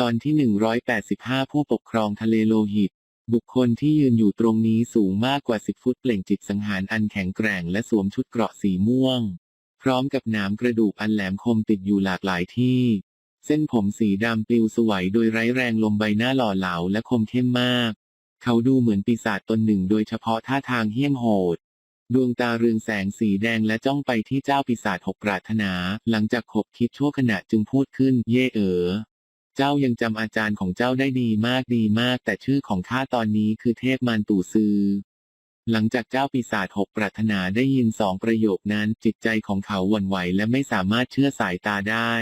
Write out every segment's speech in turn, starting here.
ตอนที่ 185 ผู้ปกครองทะเลโลหิต บุคคลที่ยืนอยู่ตรงนี้สูงมากกว่า 10 ฟุตเปล่งจิตสังหารอันแข็งแกร่งและสวมชุดเกราะสีม่วง พร้อมกับหนามกระดูกอันแหลมคมติดอยู่หลากหลายที่ เส้นผมสีดำปลิวสวัยโดยไร้แรงลมใบหน้าหล่อเหลาและคมเข้มมาก เขาดูเหมือนปีศาจตนหนึ่งโดยเฉพาะท่าทางเหี้ยมโหดดวงตาเรืองแสงสีแดงและจ้องไปที่เจ้าปีศาจหกปรารถนา หลังจากขบคิดชั่วขณะจึงพูดขึ้น เย่เอ๋อ เจ้ายังจำอาจารย์ของเจ้าได้ดีมากดีมาก แต่ชื่อของข้าตอนนี้คือเทพมารตู่ซือ หลังจากเจ้าปีศาจหกปรารถนาได้ยินสองประโยคนั้นจิตใจของเขาหวั่นไหวและไม่สามารถเชื่อสายตาได้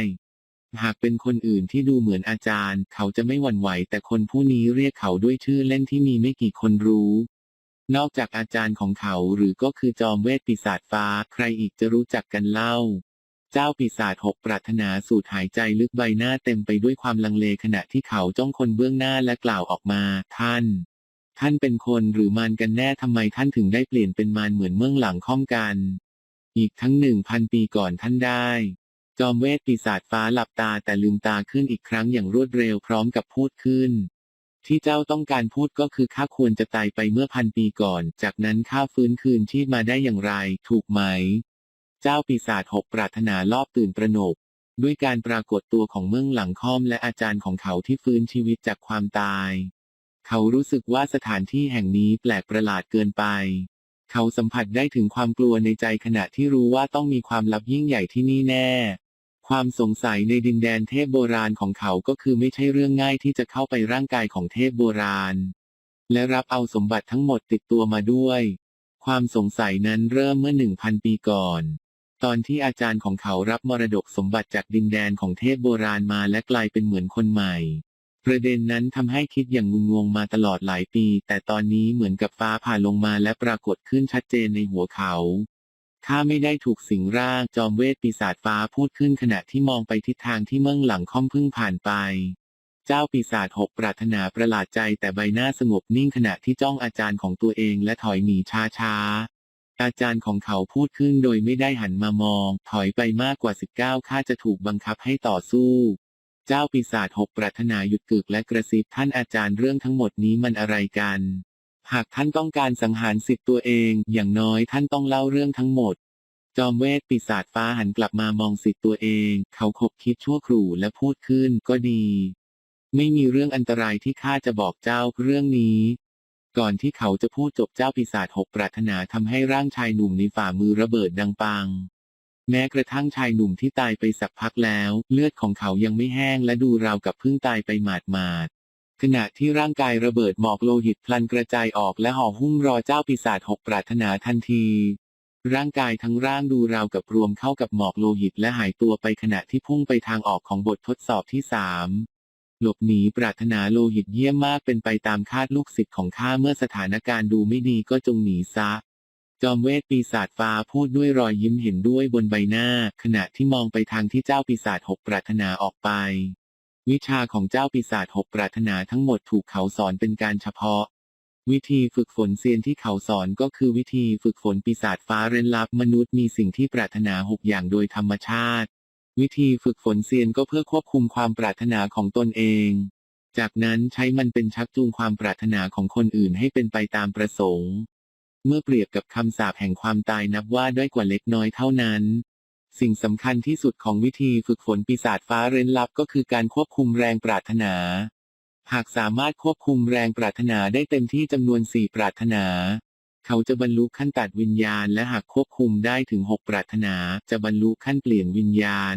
หากเป็นคนอื่นที่ดูเหมือนอาจารย์ เขาจะไม่หวั่นไหว แต่คนผู้นี้เรียกเขาด้วยชื่อเล่นที่มีไม่กี่คนรู้นอกจากอาจารย์ของเขาหรือก็คือจอมเวทปีศาจฟ้า ใครอีกจะรู้จักกันเล่า เจ้าปีศาจหกปรารถนาสูดหายใจลึกใบหน้าเต็มไปด้วยความลังเลขณะที่เขาจ้องคนเบื้องหน้าและกล่าวออกมา ท่าน ท่านเป็นคนหรือมารกันแน่ทำไมท่านถึงได้เปลี่ยนเป็นมารเหมือนเมื่องหลังค่อมกัน อีกทั้งหนึ่งพันปีก่อนท่านได้ จอมเวทปีศาจฟ้าหลับตาแต่ลืมตาขึ้นอีกครั้งอย่างรวดเร็วพร้อมกับพูดขึ้นที่เจ้าต้องการพูดก็คือข้าควรจะตายไปเมื่อพันปีก่อน จากนั้นข้าฟื้นคืนชีพมาได้อย่างไร ถูกไหม เจ้าปีศาจหกปรารถนารอบตื่นประหนกด้วยการปรากฏตัวของเมืองหลังค่อมและอาจารย์ของเขาที่ฟื้นชีวิตจากความตาย เขารู้สึกว่าสถานที่แห่งนี้แปลกประหลาดเกินไป เขาสัมผัสได้ถึงความกลัวในใจขณะที่รู้ว่าต้องมีความลับยิ่งใหญ่ที่นี่แน่ ความสงสัยในดินแดนเทพโบราณของเขาก็คือไม่ใช่เรื่องง่ายที่จะเข้าไปร่างกายของเทพโบราณ และรับเอาสมบัติทั้งหมดติดตัวมาด้วย ความสงสัยนั้นเริ่มเมื่อหนึ่งพันปีก่อน ตอนที่อาจารย์ของเขารับมรดกสมบัติจากดินแดนของเทพโบราณมาและกลายเป็นเหมือนคนใหม่ ประเด็นนั้นทำให้คิดอย่างงุนงงมาตลอดหลายปี แต่ตอนนี้เหมือนกับฟ้าผ่าลงมาและปรากฏขึ้นชัดเจนในหัวเขาข้าไม่ได้ถูกสิงร่างจอมเวทปีศาจฟ้าพูดขึ้นขณะที่มองไปทิศทางที่เมืองหลังค่อมพึ่งผ่านไป เจ้าปีศาจหกปรารถนาประหลาดใจแต่ใบหน้าสงบนิ่งขณะที่จ้องอาจารย์ของตัวเองและถอยหนีช้า อาจารย์ของเขาพูดขึ้นโดยไม่ได้หันมามอง ถอยไปมากกว่า 19 ข้าจะถูกบังคับให้ต่อสู้ เจ้าปีศาจหกปรารถนาหยุดกึกและกระซิบท่านอาจารย์เรื่องทั้งหมดนี้มันอะไรกัน หากท่านต้องการสังหารสิทธิ์ตัวเอง อย่างน้อยท่านต้องเล่าเรื่องทั้งหมด จอมเวทปีศาจฟ้าหันกลับมามองสิทธิ์ตัวเอง เขาคบคิดชั่วครู่และพูดขึ้น ก็ดี ไม่มีเรื่องอันตรายที่ข้าจะบอกเจ้าเรื่องนี้ ก่อนที่เขาจะพูดจบเจ้าปีศาจหกปรารถนาทำให้ร่างชายหนุ่มในฝ่ามือระเบิดดังปัง แม้กระทั่งชายหนุ่มที่ตายไปสักพักแล้ว เลือดของเขายังไม่แห้งและดูราวกับเพิ่งตายไปหมาดหมาดๆขณะที่ร่างกายระเบิดหมอกโลหิตพลันกระจายออกและห่อหุ้มรอเจ้าปีศาจหกปรารถนาทันที ร่างกายทั้งร่างดูราวกับรวมเข้ากับหมอกโลหิตและหายตัวไปขณะที่พุ่งไปทางออกของบททดสอบที่สาม หลบหนีปรารถนาโลหิตเยี่ยมมากเป็นไปตามคาดลูกศิษย์ของข้าเมื่อสถานการณ์ดูไม่ดีก็จงหนีซะ จอมเวทปีศาจฟ้าพูดด้วยรอยยิ้มเห็นด้วยบนใบหน้า ขณะที่มองไปทางที่เจ้าปีศาจหกปรารถนาออกไป วิชาของเจ้าปีศาจหกปรารถนาทั้งหมดถูกเขาสอนเป็นการเฉพาะ วิธีฝึกฝนเซียนที่เขาสอนก็คือวิธีฝึกฝนปีศาจฟ้าเร้นลับมนุษย์มีสิ่งที่ปรารถนาหกอย่างโดยธรรมชาติ วิธีฝึกฝนเซียนก็เพื่อควบคุมความปรารถนาของตนเอง จากนั้นใช้มันเป็นชักจูงความปรารถนาของคนอื่นให้เป็นไปตามประสงค์ เมื่อเปรียบกับคำสาปแห่งความตายนับว่าด้อยกว่าเล็กน้อยเท่านั้น สิ่งสำคัญที่สุดของวิธีฝึกฝนปีศาจฟ้าเร้นลับก็คือการควบคุมแรงปรารถนา หากสามารถควบคุมแรงปรารถนาได้เต็มที่จำนวนสี่ปรารถนา เขาจะบรรลุขั้นตัดวิญญาณและหากควบคุมได้ถึงหกปรารถนา จะบรรลุขั้นเปลี่ยนวิญญาณ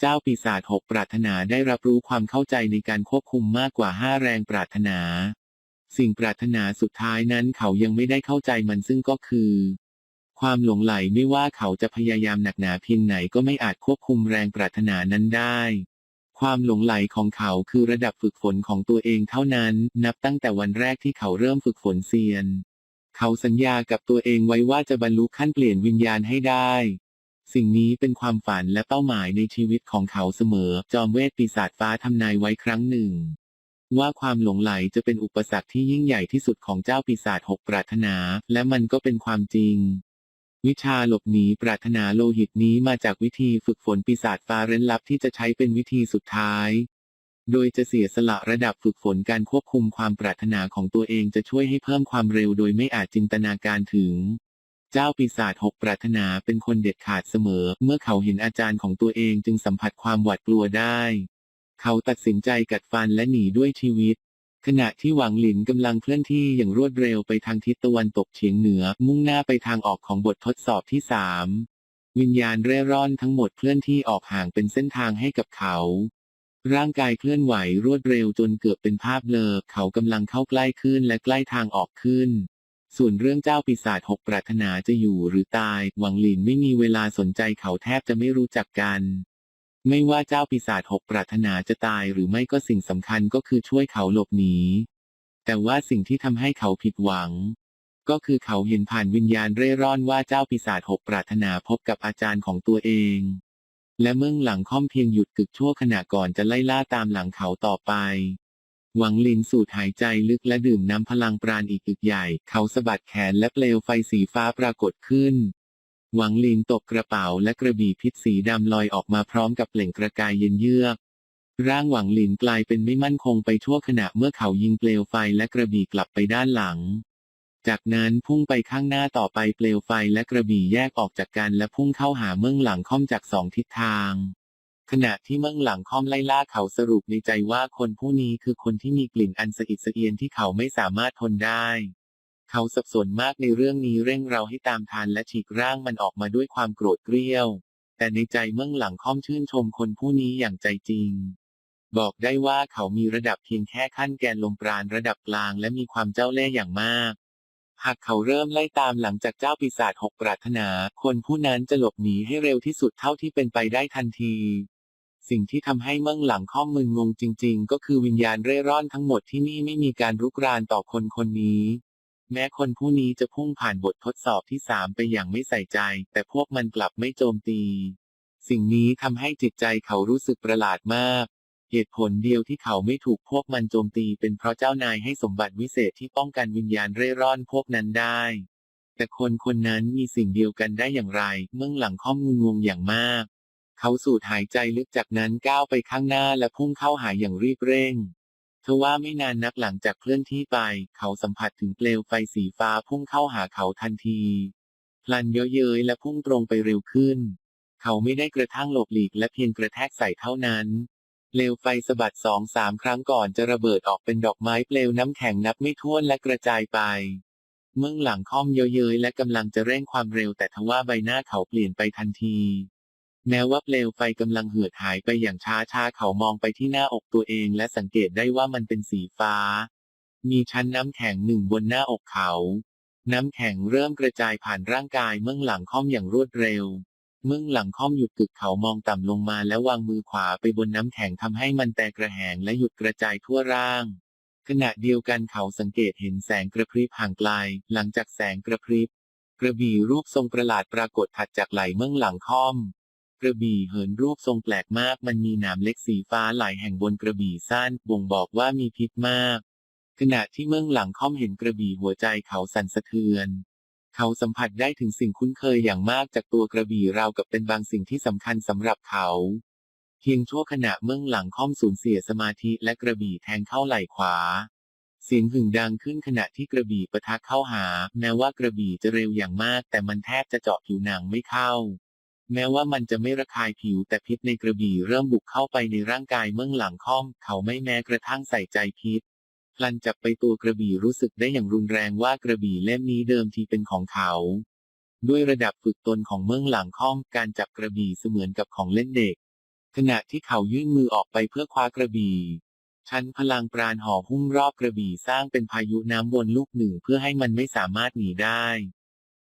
เจ้าปีศาจหกปรารถนาได้รับรู้ความเข้าใจในการควบคุมมากกว่าห้าแรงปรารถนา สิ่งปรารถนาสุดท้ายนั้นเขายังไม่ได้เข้าใจมันซึ่งก็คือ ความหลงไหลไม่ว่าเขาจะพยายามหนักหนาเพียงไหนก็ไม่อาจควบคุมแรงปรารถนานั้นได้ความหลงไหลของเขาคือระดับฝึกฝนของตัวเองเท่านั้น นับตั้งแต่วันแรกที่เขาเริ่มฝึกฝนเซียน เขาสัญญากับตัวเองไว้ว่าจะบรรลุขั้นเปลี่ยนวิญญาณให้ได้ สิ่งนี้เป็นความฝันและเป้าหมายในชีวิตของเขาเสมอ จอมเวทปีศาจฟ้าทำนายไว้ครั้งหนึ่ง ว่าความหลงไหลจะเป็นอุปสรรคที่ยิ่งใหญ่ที่สุดของเจ้าปีศาจหกปรารถนา และมันก็เป็นความจริงวิชาหลบหนีปรารถนาโลหิตนี้มาจากวิธีฝึกฝนปีศาจฟ้าเร้นลับที่จะใช้เป็นวิธีสุดท้าย โดยจะเสียสละระดับฝึกฝนการควบคุมความปรารถนาของตัวเองจะช่วยให้เพิ่มความเร็วโดยไม่อาจจินตนาการถึง เจ้าปีศาจหกปรารถนาเป็นคนเด็ดขาดเสมอ เมื่อเขาเห็นอาจารย์ของตัวเองจึงสัมผัสความหวาดกลัวได้ เขาตัดสินใจกัดฟันและหนีด้วยชีวิต ขณะที่หวังหลินกำลังเคลื่อนที่อย่างรวดเร็วไปทางทิศตะวันตกเฉียงเหนือ มุ่งหน้าไปทางออกของบททดสอบที่สามวิญญาณเร่ร่อนทั้งหมดเคลื่อนที่ออกห่างเป็นเส้นทางให้กับเขา ร่างกายเคลื่อนไหวรวดเร็วจนเกือบเป็นภาพเลอเขากำลังเข้าใกล้ขึ้นและใกล้ทางออกขึ้น ส่วนเรื่องเจ้าปีศาจหกปรารถนาจะอยู่หรือตาย หวังหลินไม่มีเวลาสนใจเขาแทบจะไม่รู้จักกัน ไม่ว่าเจ้าปีศาจหกปรารถนาจะตายหรือไม่ก็สิ่งสำคัญก็คือช่วยเขาหลบหนี แต่ว่าสิ่งที่ทำให้เขาผิดหวัง ก็คือเขาเห็นผ่านวิญญาณเร่ร่อนว่าเจ้าปีศาจหกปรารถนาพบกับอาจารย์ของตัวเอง และเมื่อหลังค่อมเพียงหยุดกึกชั่วขณะก่อนจะไล่ล่าตามหลังเขาต่อไป หวังลินสูดหายใจลึกและดื่มน้ำพลังปราณอีกอึกใหญ่ เขาสะบัดแขนและเปลวไฟสีฟ้าปรากฏขึ้น หวังลินตบกระเป๋าและกระบี่พิษสีดำลอยออกมาพร้อมกับเปล่งประกายเย็นเยือก ร่างหวังลินกลายเป็นไม่มั่นคงไปชั่วขณะเมื่อเขายิงเปลวไฟและกระบี่กลับไปด้านหลัง จากนั้นพุ่งไปข้างหน้าต่อไปเปลวไฟและกระบี่แยกออกจากกันและพุ่งเข้าหาเมืองหลังค่อมจากสองทิศทาง ขณะที่เมืองหลังค่อมไล่ล่าเขาสรุปในใจว่าคนผู้นี้คือคนที่มีกลิ่นอันสะอิดสะเอียนที่เขาไม่สามารถทนได้ เขาสับสนมากในเรื่องนี้เร่งเราให้ตามทันและฉีกร่างมันออกมาด้วยความโกรธเกรี้ยว แต่ในใจเมืองหลังค่อมชื่นชมคนผู้นี้อย่างใจจริงบอกได้ว่าเขามีระดับเพียงแค่ขั้นแกนลมปราณระดับกลางและมีความเจ้าเล่ห์อย่างมาก หากเขาเริ่มไล่ตามหลังจากเจ้าปีศาจหกปรารถนา คนผู้นั้นจะหลบหนีให้เร็วที่สุดเท่าที่เป็นไปได้ทันที สิ่งที่ทำให้เมืองหลังข้อมมึนงงจริง ๆ ก็คือวิญญาณเร่ร่อนทั้งหมดที่นี่ไม่มีการรุกรานต่อคนคนนี้ แม้คนผู้นี้จะพุ่งผ่านบททดสอบที่สามไปอย่างไม่ใส่ใจ แต่พวกมันกลับไม่โจมตี สิ่งนี้ทำให้จิตใจเขารู้สึกประหลาดมาก เหตุผลเดียวที่เขาไม่ถูกพวกมันโจมตีเป็นเพราะเจ้านายให้สมบัติวิเศษที่ป้องกันวิญญาณเร่ร่อนพวกนั้นได้ แต่คนคนนั้นมีสิ่งเดียวกันได้อย่างไร เมื่องหลังข้อมงุนงงอย่างมาก เขาสูดหายใจลึกจากนั้นก้าวไปข้างหน้าและพุ่งเข้าหาอย่างรีบเร่งทว่าไม่นานนักหลังจากเคลื่อนที่ไป เขาสัมผัสถึงเปลวไฟสีฟ้าพุ่งเข้าหาเขาทันที พลันเยอะเย้ยและพุ่งตรงไปเร็วขึ้น เขาไม่ได้กระทั่งหลบหลีกและเพียงกระแทกใส่เท่านั้น เปลวไฟสะบัดสองสามครั้งก่อนจะระเบิดออกเป็นดอกไม้เปลวน้ำแข็งนับไม่ถ้วนและกระจายไป เมื่องหลังค่อมเยอะเย้ยและกำลังจะเร่งความเร็วแต่ทว่าใบหน้าเขาเปลี่ยนไปทันทีแม้ว่าเปลวไฟกำลังเหือดหายไปอย่างช้าชาๆเขามองไปที่หน้าอกตัวเองและสังเกตได้ว่ามันเป็นสีฟ้า มีชั้นน้ำแข็งหนึ่งบนหน้าอกเขา น้ำแข็งเริ่มกระจายผ่านร่างกายเมื่องหลังค่อมอย่างรวดเร็ว มื่องหลังค่อมหยุดกึกเขามองต่ำลงมาและววางมือขวาไปบนน้ำแข็งทำให้มันแตกกระแหงและหยุดกระจายทั่วร่าง ขณะเดียวกันเขาสังเกตเห็นแสงกระพริบห่างไกล หลังจากแสงกระพริบ กระบี่รูปทรงประหลาดปรากฏถัดจากไหลเมื่องหลังค่อม กระบี่เหินรูปทรงแปลกมาก มันมีหนามเล็กสีฟ้าหลายแห่งบนกระบี่สั้นบ่งบอกว่ามีพิษมาก ขณะที่เมื่องหลังค่อมเห็นกระบี่หัวใจเขาสั่นสะเทือน เขาสัมผัสได้ถึงสิ่งคุ้นเคยอย่างมากจากตัวกระบี่ราวกับเป็นบางสิ่งที่สำคัญสำหรับเขา เพียงชั่วขณะเมื่องหลังค่อมสูญเสียสมาธิและกระบี่แทงเข้าไหล่ขวา เสียงหึ่งดังขึ้นขณะที่กระบี่ปะทะเข้าหา แม้ว่ากระบี่จะเร็วอย่างมาก แต่มันแทบจะเจาะผิวหนังไม่เข้า แม้ว่ามันจะไม่ระคายผิวแต่พิษในกระบี่เริ่มบุกเข้าไปในร่างกายเมื่องหลังค่อม เขาไม่แม้กระทั่งใส่ใจพิษ พลันจับไปตัวกระบี่รู้สึกได้อย่างรุนแรงว่ากระบี่เล่มนี้เดิมทีเป็นของเขา ด้วยระดับฝึกตนของเมืองหลังค่อมการจับกระบี่เสมือนกับของเล่นเด็ก ขณะที่เขายื่นมือออกไปเพื่อคว้ากระบี่ชั้นพลังปราณห่อหุ้มรอบกระบี่สร้างเป็นพายุน้ำวนลูกหนึ่งเพื่อให้มันไม่สามารถหนีได้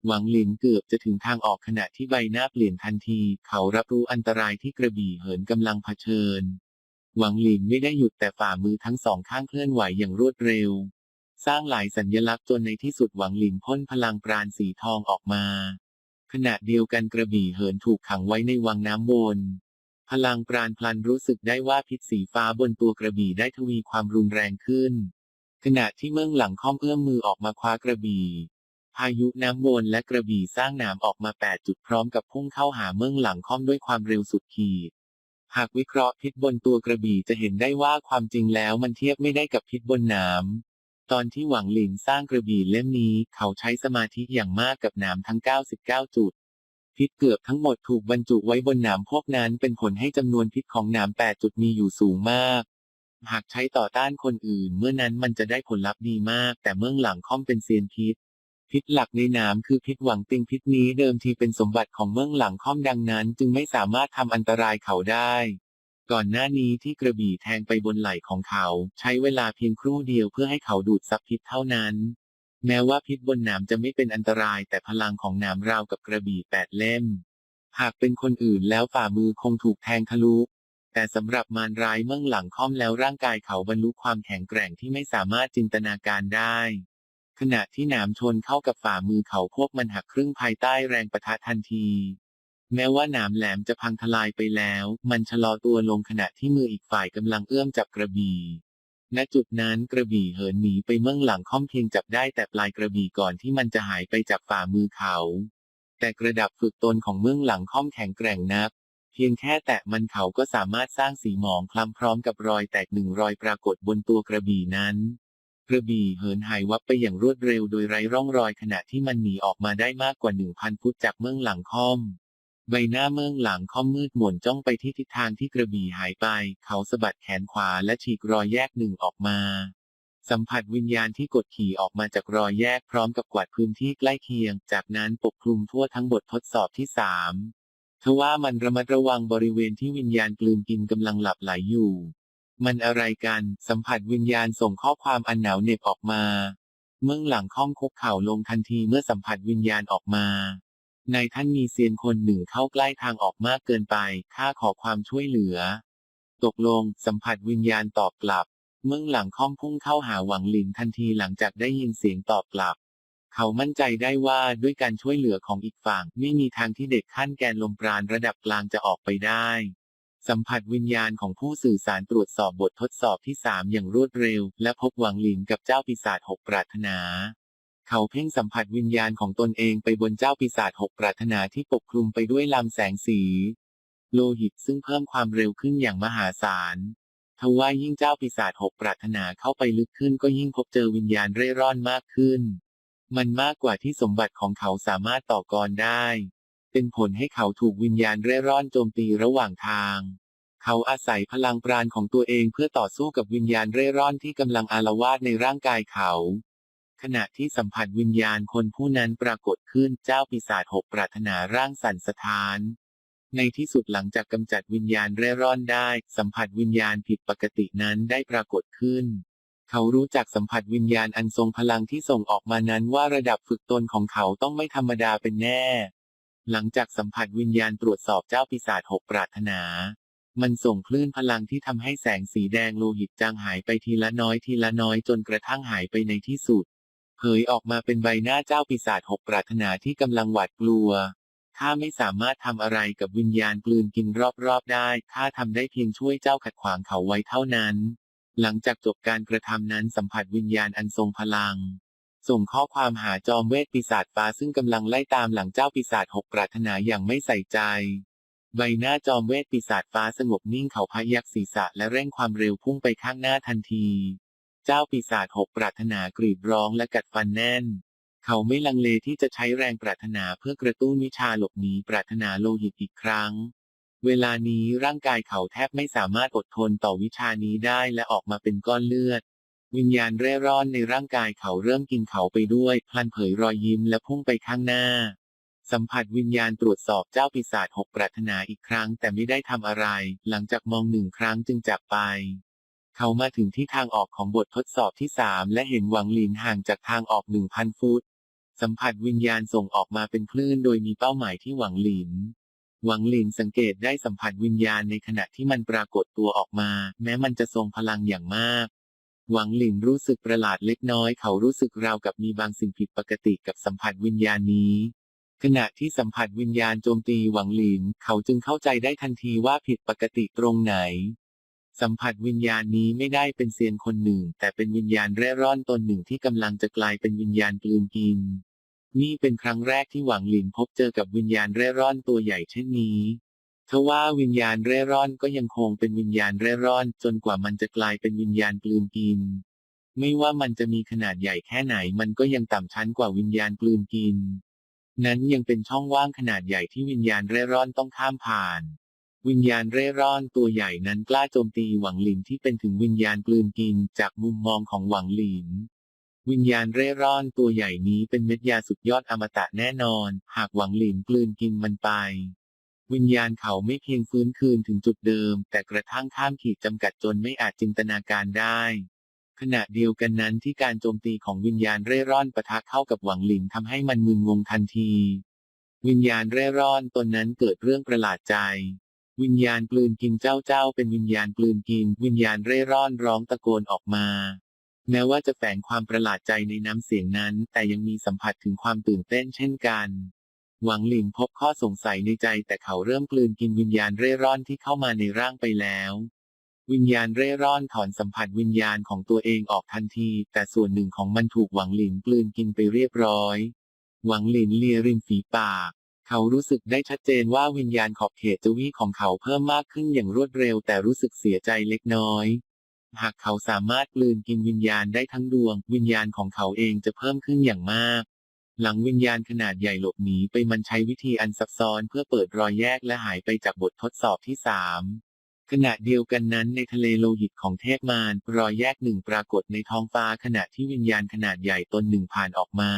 หวังหลินเกือบจะถึงทางออกขณะที่ใบหน้าเปลี่ยนทันที เขารับรู้อันตรายที่กระบี่เหินกำลังเผชิญ หวังหลินไม่ได้หยุดแต่ฝ่ามือทั้งสองข้างเคลื่อนไหวอย่างรวดเร็ว สร้างหลายสัญลักษณ์จนในที่สุดหวังหลินพ่นพลังปราณสีทองออกมา ขณะเดียวกันกระบี่เหินถูกขังไว้ในวังน้ำวนพลังปราณพลันรู้สึกได้ว่าพิษสีฟ้าบนตัวกระบี่ได้ทวีความรุนแรงขึ้น ขณะที่เมืองหลังค่อมเอื้อมมือออกมาคว้ากระบี่พายุน้ำวนและกระบี่สร้างหนามออกมา 8 จุดพร้อมกับพุ่งเข้าหาเมืองหลังค่อมด้วยความเร็วสุดขีด หากวิเคราะห์พิษบนตัวกระบี่จะเห็นได้ว่าความจริงแล้วมันเทียบไม่ได้กับพิษบนหนามตอนที่หวังหลินสร้างกระบี่เล่มนี้ เขาใช้สมาธิอย่างมากกับหนามทั้ง 99 จุด พิษเกือบทั้งหมดถูกบรรจุไว้บนหนามพวกนั้นเป็นผลให้จำนวนพิษของหนาม8จุดมีอยู่สูงมาก หากใช้ต่อต้านคนอื่น เมื่อนั้นมันจะได้ผลลัพธ์ดีมาก แต่เมื่องหลังค่อมเป็นเซียนพิษ พิษหลักในนามคือพิษหวังติงพิษนี้เดิมทีเป็นสมบัติของเมืองหลังค่อมดังนั้น จึงไม่สามารถทำอันตรายเขาได้ ก่อนหน้านี้ที่กระบี่แทงไปบนไหล่ของเขา ใช้เวลาเพียงครู่เดียวเพื่อให้เขาดูดซับพิษเท่านั้น แม้ว่าพิษบนหนามจะไม่เป็นอันตรายแต่พลังของหนามราวกับกระบี่แปดเล่ม หากเป็นคนอื่นแล้วฝ่ามือคงถูกแทงทะลุแต่สำหรับมารร้ายเมื่องหลังค่อมแล้วร่างกายเขาบรรลุความแข็งแกร่งที่ไม่สามารถจินตนาการได้ ขณะที่หนามชนเข้ากับฝ่ามือเขาพวกมันหักครึ่งภายใต้แรงปะทะทันที แม้ว่าหนามแหลมจะพังทลายไปแล้ว มันชะลอตัวลงขณะที่มืออีกฝ่ายกำลังเอื้อมจับกระบี่ณจุดนั้นกระบี่เหินหนีไปเมื่องหลังค่อมเพียงจับได้แต่ปลายกระบี่ก่อนที่มันจะหายไปจากฝ่ามือเขา แต่กระดับฝึกตนของเมืองหลังค่อมแข็งแกร่งนัก เพียงแค่แตะมันเขาก็สามารถสร้างสีหมองคล้ำพร้อมกับรอยแตกหนึ่งรอยปรากฏบนตัวกระบี่นั้น กระบี่เหินหายวับไปอย่างรวดเร็วโดยไร้ร่องรอยขณะที่มันหนีออกมาได้มากกว่าหนึ่งพันฟุตจากเมืองหลังค่อม ใบหน้าเมืองหลังค่อมมืดหม่นจ้องไปที่ทิศทางที่กระบี่หายไป เขาสะบัดแขนขวาและฉีกรอยแยกหนึ่งออกมา สัมผัสวิญญาณที่กดขี่ออกมาจากรอยแยกพร้อมกับกวาดพื้นที่ใกล้เคียง จากนั้นปกคลุมทั่วทั้งบททดสอบที่สามทว่ามันระมัดระวังบริเวณที่วิญญาณกลืนกินกำลังหลับไหลอยู่ มันอะไรกัน สัมผัสวิญญาณส่งข้อความอันหนาวเหน็บออกมา เมื่อหลังค่อมคุกเข่าลงทันทีเมื่อสัมผัสวิญญาณออกมาในท่านมีเซียนคนหนึ่งเข้าใกล้ทางออกมากเกินไป ข้าขอความช่วยเหลือ ตกลง สัมผัสวิญญาณตอบกลับ เมื่อหลังค่อมพุ่งเข้าหาหวังหลินทันทีหลังจากได้ยินเสียงตอบกลับ เขามั่นใจได้ว่าด้วยการช่วยเหลือของอีกฝั่ง ไม่มีทางที่เด็กขั้นแกนลมปราณระดับกลางจะออกไปได้ สัมผัสวิญญาณของผู้สื่อสารตรวจสอบบททดสอบที่สามอย่างรวดเร็ว และพบหวังหลินกับเจ้าปีศาจหกปรารถนา เขาเพ่งสัมผัสวิญญาณของตนเองไปบนเจ้าปีศาจหกปรารถนาที่ปกคลุมไปด้วยลำแสงสี โลหิตซึ่งเพิ่มความเร็วขึ้นอย่างมหาศาลทว่ายิ่งเจ้าปีศาจหกปรารถนาเข้าไปลึกขึ้นก็ยิ่งพบเจอวิญญาณเร่ร่อนมากขึ้น มันมากกว่าที่สมบัติของเขาสามารถต่อกรได้ เป็นผลให้เขาถูกวิญญาณเร่ร่อนโจมตีระหว่างทาง เขาอาศัยพลังปราณของตัวเองเพื่อต่อสู้กับวิญญาณเร่ร่อนที่กำลังอาละวาดในร่างกายเขา ขณะที่สัมผัสวิญญาณคนผู้นั้นปรากฏขึ้นเจ้าปีศาจหกปรารถนาร่างสั่นสะท้านในที่สุดหลังจากกำจัดวิญญาณเร่ร่อนได้ สัมผัสวิญญาณผิดปกตินั้นได้ปรากฏขึ้น เขารู้จักสัมผัสวิญญาณอันทรงพลังที่ส่งออกมานั้นว่าระดับฝึกตนของเขาต้องไม่ธรรมดาเป็นแน่ หลังจากสัมผัสวิญญาณตรวจสอบเจ้าปีศาจหกปรารถนา มันส่งคลื่นพลังที่ทำให้แสงสีแดงโลหิตจางหายไปทีละน้อยทีละน้อยจนกระทั่งหายไปในที่สุด เผยออกมาเป็นใบหน้าเจ้าปีศาจหกปรารถนาที่กำลังหวาดกลัวข้าไม่สามารถทำอะไรกับวิญญาณกลืนกินรอบๆได้ข้าทำได้เพียงช่วยเจ้าขัดขวางเขาไว้เท่านั้น หลังจากจบการกระทำนั้นสัมผัสวิญญาณอันทรงพลัง ส่งข้อความหาจอมเวทปีศาจฟ้าซึ่งกำลังไล่ตามหลังเจ้าปีศาจหกปรารถนาอย่างไม่ใส่ใจ ใบหน้าจอมเวทปีศาจฟ้าสงบนิ่งเขาพยักศีรษะและเร่งความเร็วพุ่งไปข้างหน้าทันที เจ้าปีศาจหกปรารถนากรีดร้องและกัดฟันแน่น เขาไม่ลังเลที่จะใช้แรงปรารถนาเพื่อกระตุ้นวิชาหลบหนีปรารถนาโลหิตอีกครั้งเวลานี้ร่างกายเขาแทบไม่สามารถอดทนต่อวิชานี้ได้และออกมาเป็นก้อนเลือด วิญญาณเร่ร่อนในร่างกายเขาเริ่มกินเขาไปด้วย พลันเผยรอยยิ้มและพุ่งไปข้างหน้า สัมผัสวิญญาณตรวจสอบเจ้าปีศาจหกปรารถนาอีกครั้งแต่ไม่ได้ทำอะไร หลังจากมองหนึ่งครั้งจึงจากไป เขามาถึงที่ทางออกของบททดสอบที่สามและเห็นหวังหลินห่างจากทางออกหนึ่งพันฟุต สัมผัสวิญญาณส่งออกมาเป็นคลื่นโดยมีเป้าหมายที่หวังหลินหวังหลินสังเกตได้สัมผัสวิญญาณในขณะที่มันปรากฏตัวออกมา แม้มันจะทรงพลังอย่างมาก หวังหลินรู้สึกประหลาดเล็กน้อยเขารู้สึกราวกับมีบางสิ่งผิดปกติกับสัมผัสวิญญาณนี้ ขณะที่สัมผัสวิญญาณโจมตีหวังหลินเขาจึงเข้าใจได้ทันทีว่าผิดปกติตรงไหน สัมผัสวิญญาณนี้ไม่ได้เป็นเซียนคนหนึ่ง แต่เป็นวิญญาณเร่ร่อนตนหนึ่งที่กำลังจะกลายเป็นวิญญาณกลืนกิน นี่เป็นครั้งแรกที่หวังหลินพบเจอกับวิญญาณเร่ร่อนตัวใหญ่เช่นนี้ ทว่าวิญญาณเร่ร่อนก็ยังคงเป็นวิญญาณเร่ร่อน จนกว่ามันจะกลายเป็นวิญญาณกลืนกิน ไม่ว่ามันจะมีขนาดใหญ่แค่ไหนมันก็ยังต่ำชั้นกว่าวิญญาณกลืนกิน นั้นยังเป็นช่องว่างขนาดใหญ่ที่วิญญาณเร่ร่อนต้องข้ามผ่าน วิญญาณเร่ร่อนตัวใหญ่นั้นกล้าโจมตีหวังหลินที่เป็นถึงวิญญาณกลืนกิน จากมุมมองของหวังหลินวิญญาณเร่ร่อนตัวใหญ่นี้เป็นเม็ดยาสุดยอดอมตะแน่นอน หากหวังหลินกลืนกินมันไป วิญญาณเขาไม่เพียงฟื้นคืนถึงจุดเดิม แต่กระทั่งข้ามขีดจำกัดจนไม่อาจจินตนาการได้ ขณะเดียวกันนั้นที่การโจมตีของวิญญาณเร่ร่อนปะทะเข้ากับหวังหลินทำให้มันมึนงงทันที วิญญาณเร่ร่อนตนนั้นเกิดเรื่องประหลาดใจ วิญญาณกลืนกินเจ้าเจ้าเป็นวิญญาณกลืนกิน วิญญาณเร่ร่อนร้องตะโกนออกมาแม้ว่าจะแฝงความประหลาดใจในน้ำเสียงนั้น แต่ยังมีสัมผัสถึงความตื่นเต้นเช่นกัน หวังหลินพบข้อสงสัยในใจแต่เขาเริ่มกลืนกินวิญญาณเร่ร่อนที่เข้ามาในร่างไปแล้ว วิญญาณเร่ร่อนถอนสัมผัสวิญญาณของตัวเองออกทันที แต่ส่วนหนึ่งของมันถูกหวังหลินกลืนกินไปเรียบร้อย หวังหลินเลียริมฝีปาก เขารู้สึกได้ชัดเจนว่าวิญญาณขอบเขตจวีของเขาเพิ่มมากขึ้นอย่างรวดเร็ว แต่รู้สึกเสียใจเล็กน้อยหากเขาสามารถกลืนกินวิญญาณได้ทั้งดวง วิญญาณของเขาเองจะเพิ่มขึ้นอย่างมาก หลังวิญญาณขนาดใหญ่หลบหนีไปมันใช้วิธีอันซับซ้อนเพื่อเปิดรอยแยกและหายไปจากบททดสอบที่สามขณะเดียวกันนั้นในทะเลโลหิตของเทพมารรอยแยกหนึ่งปรากฏในท้องฟ้าขณะที่วิญญาณขนาดใหญ่ตนหนึ่งผ่านออกมา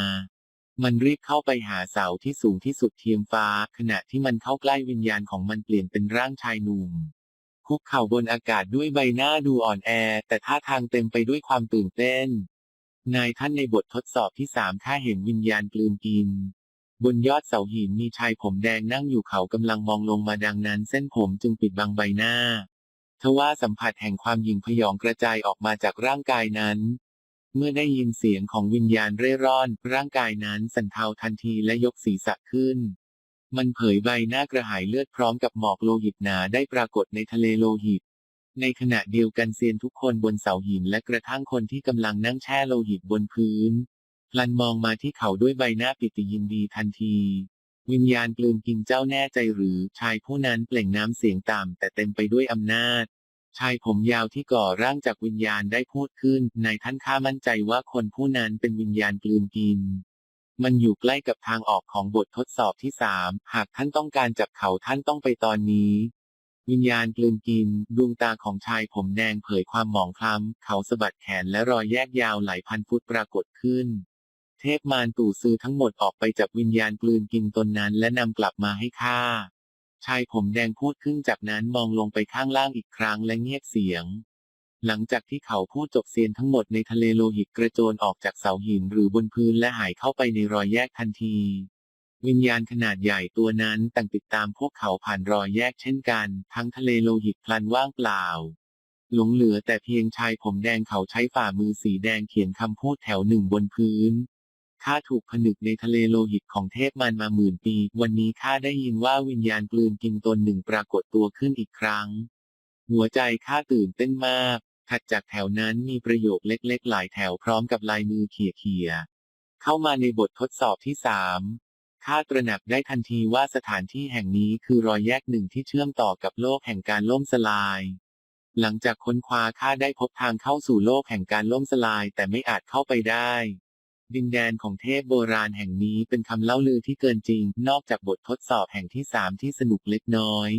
มันรีบเข้าไปหาเสาที่สูงที่สุดเทียมฟ้า ขณะที่มันเข้าใกล้วิญญาณของมันเปลี่ยนเป็นร่างชายหนุ่มคุกเข่าบนอากาศด้วยใบหน้าดูอ่อนแอ แต่ท่าทางเต็มไปด้วยความตื่นเต้น นายท่านในบททดสอบที่สามข้าเห็นวิญญาณกลืนกิน บนยอดเสาหินมีชายผมแดงนั่งอยู่เขากำลังมองลงมาดังนั้น เส้นผมจึงปิดบังใบหน้า ทว่าสัมผัสแห่งความหยิ่งพยองกระจายออกมาจากร่างกายนั้น เมื่อได้ยินเสียงของวิญญาณเร่ร่อน ร่างกายนั้นสั่นเทาทันทีและยกศีรษะขึ้น มันเผยใบหน้ากระหายเลือดพร้อมกับหมอกโลหิตหนาได้ปรากฏในทะเลโลหิต ในขณะเดียวกันเซียนทุกคนบนเสาหินและกระทั่งคนที่กำลังนั่งแช่โลหิตบนพื้นพลันมองมาที่เขาด้วยใบหน้าปิติยินดีทันที วิญญาณกลืนกินเจ้าแน่ใจหรือชายผู้นั้นเปล่งน้ำเสียงต่ำแต่เต็มไปด้วยอำนาจ ชายผมยาวที่ก่อร่างจากวิญญาณได้พูดขึ้นนายท่านข้ามั่นใจว่าคนผู้นั้นเป็นวิญญาณกลืนกิน มันอยู่ใกล้กับทางออกของบททดสอบที่สามหากท่านต้องการจับเขาท่านต้องไปตอนนี้ วิญญาณกลืนกิน ดวงตาของชายผมแดงเผยความหมองคล้ำ เขาสะบัดแขนและรอยแยกยาวหลายพันฟุตปรากฏขึ้น เทพมารตู่ซือทั้งหมดออกไปจับวิญญาณกลืนกินตนนั้นและนำกลับมาให้ข้า ชายผมแดงพูดขึ้นจากนั้นมองลงไปข้างล่างอีกครั้งและเงียบเสียง หลังจากที่เขาพูดจบเซียนทั้งหมดในทะเลโลหิตกระโจนออกจากเสาหินหรือบนพื้นและหายเข้าไปในรอยแยกทันที วิญญาณขนาดใหญ่ตัวนั้นต่างติดตามพวกเขาผ่านรอยแยกเช่นกัน ทั้งทะเลโลหิตพลันว่างเปล่า หลงเหลือแต่เพียงชายผมแดงเขาใช้ฝ่ามือสีแดงเขียนคำพูดแถวหนึ่งบนพื้นข้าถูกผนึกในทะเลโลหิตของเทพมันมาหมื่นปี วันนี้ข้าได้ยินว่าวิญญาณกลืนกินตนหนึ่งปรากฏตัวขึ้นอีกครั้ง หัวใจข้าตื่นเต้นมาก ถัดจากแถวนั้นมีประโยคเล็กๆ หลายแถวพร้อมกับลายมือเขี่ยๆ เข้ามาในบททดสอบที่สาม ข้าตระหนักได้ทันทีว่าสถานที่แห่งนี้คือรอยแยกหนึ่งที่เชื่อมต่อกับโลกแห่งการล่มสลาย หลังจากค้นคว้าข้าได้พบทางเข้าสู่โลกแห่งการล่มสลายแต่ไม่อาจเข้าไปได้ ดินแดนของเทพโบราณแห่งนี้เป็นคำเล่าลือที่เกินจริง นอกจากบททดสอบแห่งที่สามที่สนุกเล็กน้อย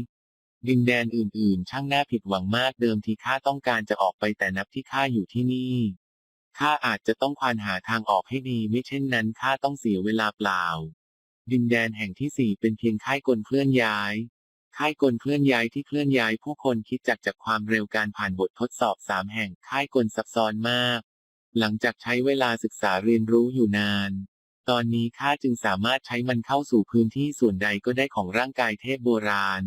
ดินแดนอื่นๆ ช่างน่าผิดหวังมากเดิมที่ข้าต้องการจะออกไปแต่นับที่ข้าอยู่ที่นี่ข้าอาจจะต้องควานหาทางออกให้ดีไม่เช่นนั้นข้าต้องเสียเวลาเปล่า ดินแดนแห่งที่สี่เป็นเพียงค่ายกลเคลื่อนย้าย ค่ายกลเคลื่อนย้ายที่เคลื่อนย้ายผู้คนคิดจักจากความเร็วการผ่านบททดสอบสามแห่งค่ายกลซับซ้อนมาก หลังจากใช้เวลาศึกษาเรียนรู้อยู่นาน ตอนนี้ข้าจึงสามารถใช้มันเข้าสู่พื้นที่ส่วนใดก็ได้ของร่างกายเทพโบราณ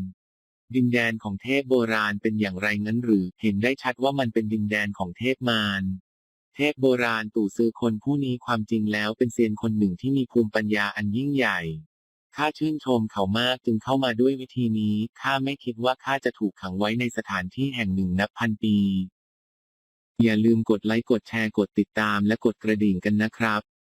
ดินแดนของเทพโบราณเป็นอย่างไรงั้นหรือ เห็นได้ชัดว่ามันเป็นดินแดนของเทพมาร เทพโบราณตู่ซือคนผู้นี้ความจริงแล้วเป็นเซียนคนหนึ่งที่มีภูมิปัญญาอันยิ่งใหญ่ข้าชื่นชมเขามากจึงเข้ามาด้วยวิธีนี้ข้าไม่คิดว่าข้าจะถูกขังไว้ในสถานที่แห่งหนึ่งนับพันปี อย่าลืมกดไลค์กดแชร์กดติดตามและกดกระดิ่งกันนะครับ